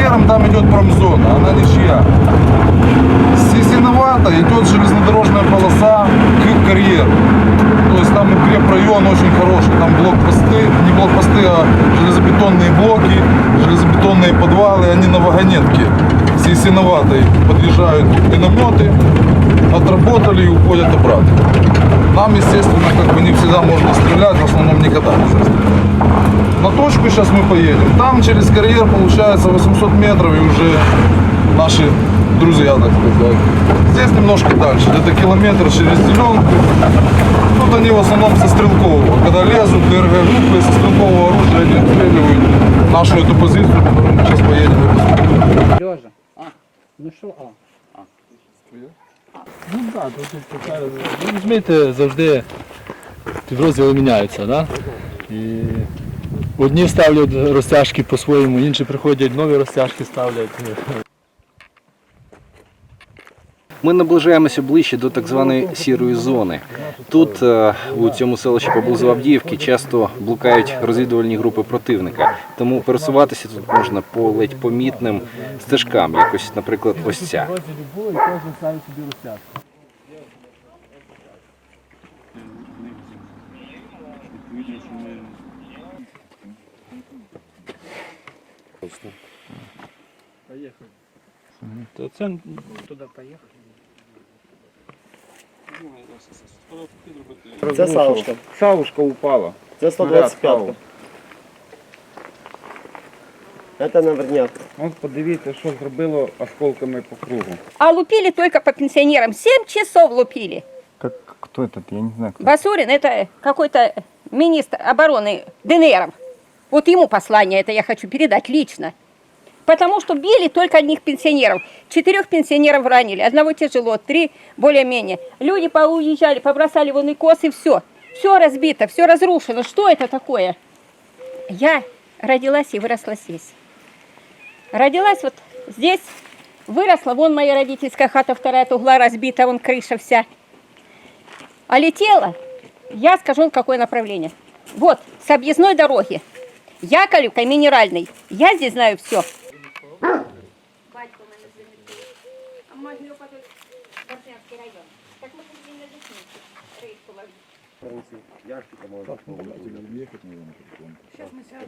карьером там идет промзона, она ничья. С Сесиновато идет железнодорожная полоса к карьеру. То есть там укрепрайон очень хороший, там блокпосты, не блокпосты, а железобетонные блоки, железобетонные подвалы, они на вагонетке. С Ясиноватой подъезжают минометы, отработали и уходят обратно. Нам, естественно, как бы не всегда можно стрелять, в основном никогда нельзя стрелять. На точку сейчас мы поедем. Там через карьер получается 800 метров и уже наши друзья, так сказать. Здесь немножко дальше, где-то километр через зеленку. Тут они в основном со стрелкового. Когда лезут ДРГ-группы со стрелкового оружия, они обстреливают нашу эту позицию, которую мы сейчас поедем. Лежа. А. Ну що, а? Ну так, тут така, ну, розумієте, завжди підрозділи міняються, да? І одні ставлять розтяжки по-своєму, інші приходять, нові розтяжки ставлять. Ми наближаємося ближче до так званої сірої зони. Тут е, у цьому селищі поблизу Авдіївки часто блукають розвідувальні групи противника. Тому пересуватися тут можна по ледь помітним стежкам, якось, наприклад, ось ця. Було і кожен ставить собі розтяжку. Поїхали. То це Туди поїхали. Це Савушка. Савушка упала. Це 125. Це наверняк. От подивіться, що зробило осколками по кругу. А лупили только по пенсионерам. Семь часов лупили. Как, кто этот? Я не знаю, кто. Басурин это какой-то министр обороны ДНР. Вот ему послание это я хочу передать лично. Потому что били только одних пенсионеров. Четырех пенсионеров ранили, одного тяжело, три более-менее. Люди поуезжали, побросали вон и кос, и все. Все разбито, все разрушено. Что это такое? Я родилась и выросла здесь. Родилась вот здесь, выросла, вон моя родительская хата вторая от угла разбита, вон крыша вся. А летела, я скажу, какое направление. Вот, с объездной дороги. Яковлевка минеральный. Я здесь знаю все.